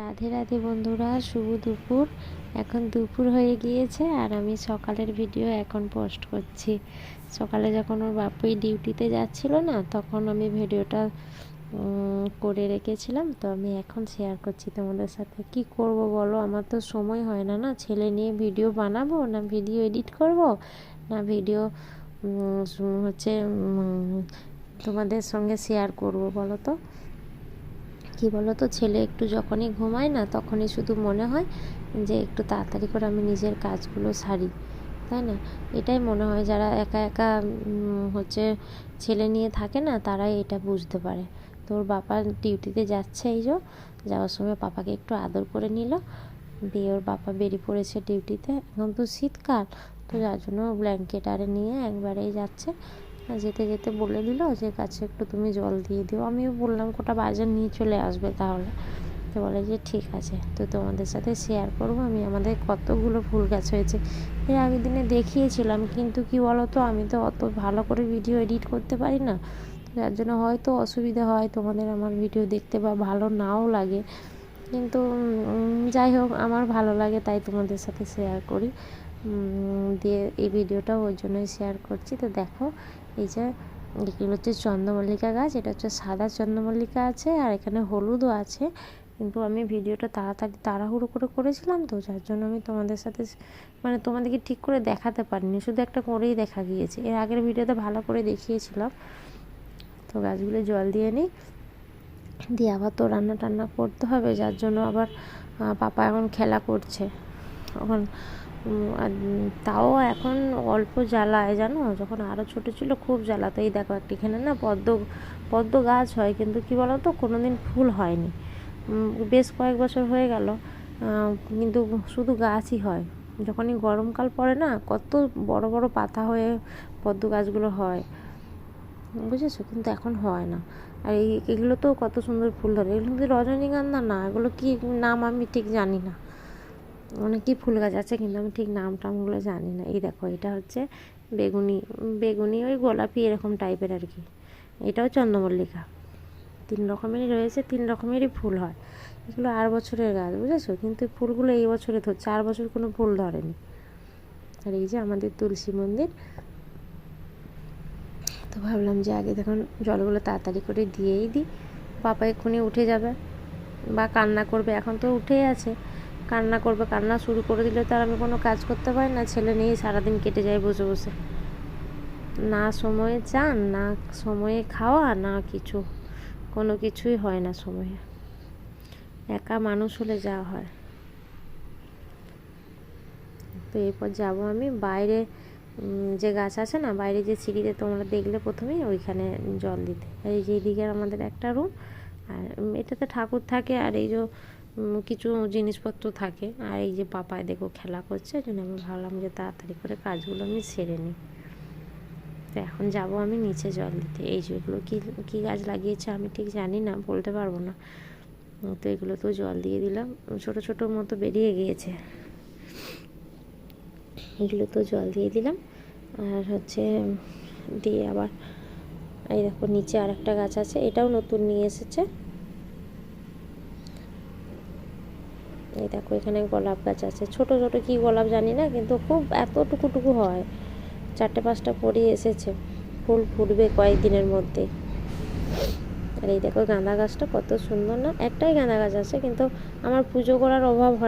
রাধে রাধে বন্ধুরা, শুভ দুপুর। এখন দুপুর হয়ে গিয়েছে আর আমি সকালের ভিডিও এখন পোস্ট করছি। সকালে যখন ওর বাপুই ডিউটিতে যাচ্ছিল না, তখন আমি ভিডিওটা করে রেখেছিলাম। তো আমি এখন শেয়ার করছি তোমাদের সাথে। কি করব বলো? আমার তো সময় হয় না না। ছেলে নিয়ে ভিডিও বানাবো না ভিডিও এডিট করব? না ভিডিও হচ্ছে তোমাদের সঙ্গে শেয়ার করব বলো তো? কি বলো তো ছেলে একটু যখনই ঘুমায় না, তখনই শুধু মনে হয় যে একটু তাড়াতাড়ি করে আমি নিজের কাজগুলো সারি, তাই না? এটাই মনে হয় যারা একা একা হচ্ছে ছেলে নিয়ে থাকে না, তারাই এটা বুঝতে পারে। তো ওর বাবা ডিউটিতে যাচ্ছে এই যে, যাওয়ার সময় পাপাকে একটু আদর করে নিল, দিয়ে ওর বাবা বেরিয়ে পড়েছে ডিউটিতে। এখন তো শীতকাল, তো যার জন্য ব্ল্যাঙ্কেট আরে নিয়ে একবারেই যাচ্ছে। যেতে যেতে বলে দিল যে গাছে একটু তুমি জল দিয়ে দিও। আমিও বললাম কোটা বাজার নিয়ে চলে আসবে তাহলে। তো বলে যে, ঠিক আছে। তো তোমাদের সাথে শেয়ার করব আমি, আমাদের কতগুলো ফুল গাছ হয়েছে। এর আগের দিনে দেখিয়েছিলাম, কিন্তু কি বলো তো আমি তো অত ভালো করে ভিডিও এডিট করতে পারি না। যার জন্য হয়তো অসুবিধা হয়, তোমাদের আমার ভিডিও দেখতে বা ভালো নাও লাগে। কিন্তু যাই হোক, আমার ভালো লাগে, তাই তোমাদের সাথে শেয়ার করি। দিয়ে এই ভিডিওটা ওর জন্যই শেয়ার করছি। তো দেখো, এই যে এগুলো হচ্ছে চন্দ্রমল্লিকা গাছ, এটা হচ্ছে সাদা চন্দ্রমল্লিকা আছে আর এখানে হলুদও আছে। কিন্তু আমি ভিডিওটা তাড়াতাড়ি, তাড়াহুড়ো করে করেছিলাম তো, যার জন্য আমি তোমাদের সাথে মানে তোমাদেরকে ঠিক করে দেখাতে পারিনি, শুধু একটা করেই দেখা গিয়েছে। এর আগের ভিডিওতে ভালো করে দেখিয়েছিলাম। তো গাছগুলো জল দিয়ে নিই। দিয়ে আবার তো রান্না টান্না করতে হবে, যার জন্য আবার পাপা এখন খেলা করছে। এখন তাও এখন অল্প জ্বালায়, জানো? যখন আরও ছোটো ছিল খুব জ্বালাতো। এই দেখো একটা এখানে না পদ্ম পদ্ম গাছ হয়, কিন্তু কি বলো তো কোনো দিন ফুল হয়নি। বেশ কয়েক বছর হয়ে গেল কিন্তু শুধু গাছই হয়। যখনই গরমকাল পড়ে না, কত বড় বড় পাতা হয়ে পদ্ম গাছগুলো হয়। বুঝেছ? কিন্তু এখন হয় না। আর এই, এগুলো তো কত সুন্দর ফুল ধরে। এগুলো কিন্তু রজনীগন্ধা না, এগুলো কি নাম আমি ঠিক জানি না। অনেকই ফুল গাছ আছে, কিন্তু আমি ঠিক নাম টামগুলো জানি না। এই দেখো, এটা হচ্ছে বেগুনি বেগুনি ওই গোলাপি এরকম টাইপের আর কি। এটাও চন্দ্রমল্লিকা। তিন রকমেরই রয়েছে, তিন রকমেরই ফুল হয়। এগুলো আর বছরের গাছ, বুঝেছ? কিন্তু ফুলগুলো এই বছরে ধরছে আর বছর কোনো ফুল ধরেনি। আর এই যে আমাদের তুলসী মন্দির। তো ভাবলাম যে আগে দেখুন জলগুলো তাড়াতাড়ি করে দিয়েই দিই। পাপা এক্ষুনি উঠে যাবে বা কান্না করবে, এখন তো উঠেই আছে। কান্না করবে, কান্না শুরু করে দিলে তো আর আমি কোনো কাজ করতে পারি না। ছেলে নিয়েই সারাদিন কেটে যায় বসে বসে। না সময়ে চান, না সময়ে খাওয়া, না কিছু। কোনো কিছুই হয় না সময়ে। একা মানুষ হলে যা হয়। তো এরপর যাব আমি বাইরে যে গাছ আছে না, বাইরে যে সিঁড়িতে তোমরা দেখলে প্রথমেই ওইখানে জল দিতে। এই যে এদিকে আমাদের একটা রুম আর এটাতে ঠাকুর থাকে, আর এই যে কিছু জিনিসপত্র থাকে। আর এই যে পাপায় দেখো খেলা করছে জন্য আমি ভাবলাম যে তাড়াতাড়ি করে কাজগুলো আমি সেরে নিই। তো এখন যাব আমি নিচে জল দিতে। এই যেগুলো কী কী গাছ লাগিয়েছে আমি ঠিক জানি না, বলতে পারব না। তো এগুলো তো জল দিয়ে দিলাম। ছোট ছোট মতো বেরিয়ে গিয়েছে। এগুলো তো জল দিয়ে দিলাম। আর হচ্ছে দিয়ে আবার এই দেখো নিচে আর একটা গাছ আছে, এটাও নতুন নিয়ে এসেছে। এই দেখো, এখানে গোলাপ গাছ আছে। ছোট ছোট কি গোলাপ জানি না, কিন্তু খুব এতটুকুটুকু হয়। চারটে, পাঁচটা পরি এসেছে। ফুল ফুটবে কয়েকদিনের মধ্যে। আর এই দেখো গাঁদা গাছটা কত সুন্দর না? একটাই গাঁদা গাছ আছে, কিন্তু আমার পুজো করার অভাব হয়